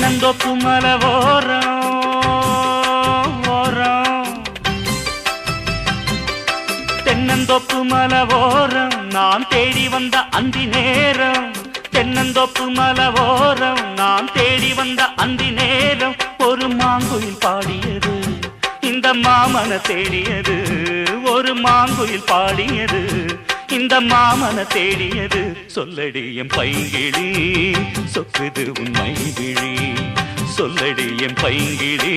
மலை ஓரம் ஓரம். தென்னந்தோப்பு மலை ஓரம் நான் தேடி வந்த அந்தி நேரம். தென்னந்தோப்பு மலை ஓரம் நான் தேடி வந்த அந்தி நேரம். ஒரு மாங்குயில் பாடியது இந்த மாமன தேடியது. ஒரு மாங்குயில் பாடியது இந்த மாமன தேடியது. சொல்லடி என் பைங்கிழி சொக்குது உண்மை விழி சொல்லடி என் பைங்கிழி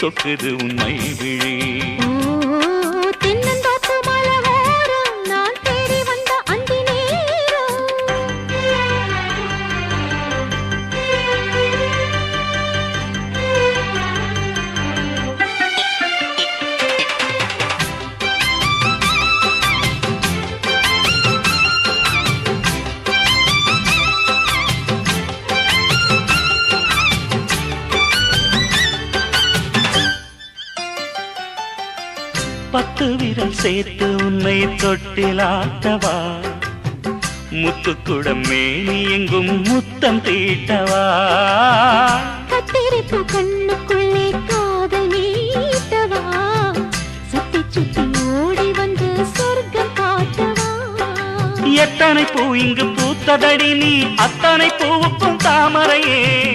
சொக்குது உண்மை விழி பத்து விரல் சேர்த்து உன்னை தொட்டிலாட்டவா? முத்துக்குடம் மேனி எங்கும் முத்தம் தீட்டவா? கத்திரிப்பு கண்ணுக்குள்ளே காதல் நீட்டவா? சுத்தி சுத்தி ஓடி வந்து சொர்க்கம் காட்டவா? எத்தனை பூ இங்கு பூத்ததடி நீ அத்தனை பூவுக்கும் தாமரையே.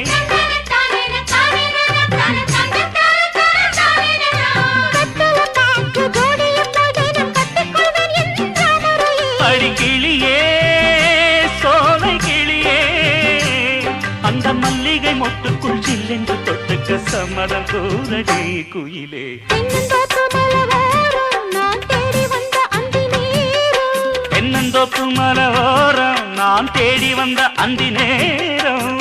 அடி கிளியே சோலை கிளியே. அந்த மல்லிகை மொட்டுக்குள் சில்லென்று தொட்டுக்க சம்மதம் கூறடி குயிலே. தென்னந்தோப்பு மலவோரம் நான் தேடி வந்த அந்தி நேரம்.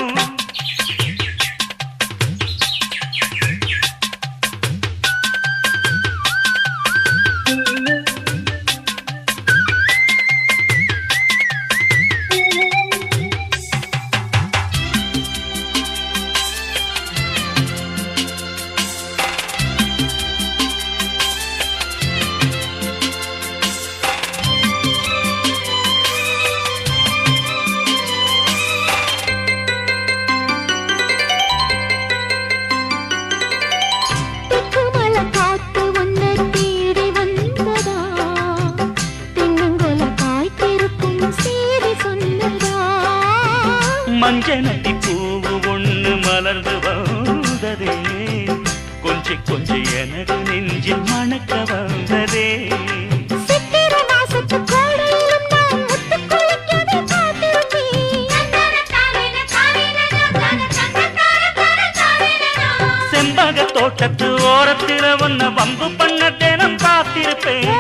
நட்டி பூவு ஒண்ணு மலர்ந்து வந்ததே. கொஞ்சி கொஞ்சி எனது நெஞ்சில் மணக்க வந்ததே. செம்பக தோட்டத்து ஓரத்துல ஒன்ன வம்பு பண்ண தினம் பார்த்திருப்பேன்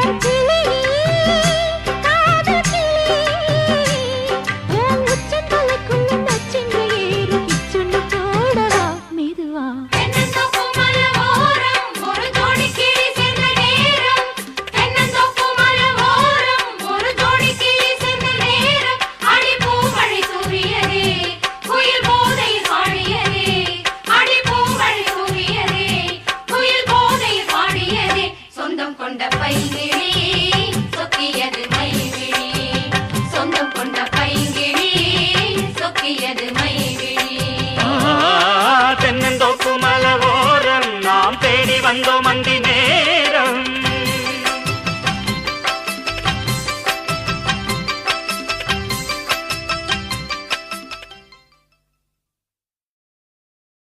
சொந்தம் கொண்ட பைங்கிழி சொக்கியது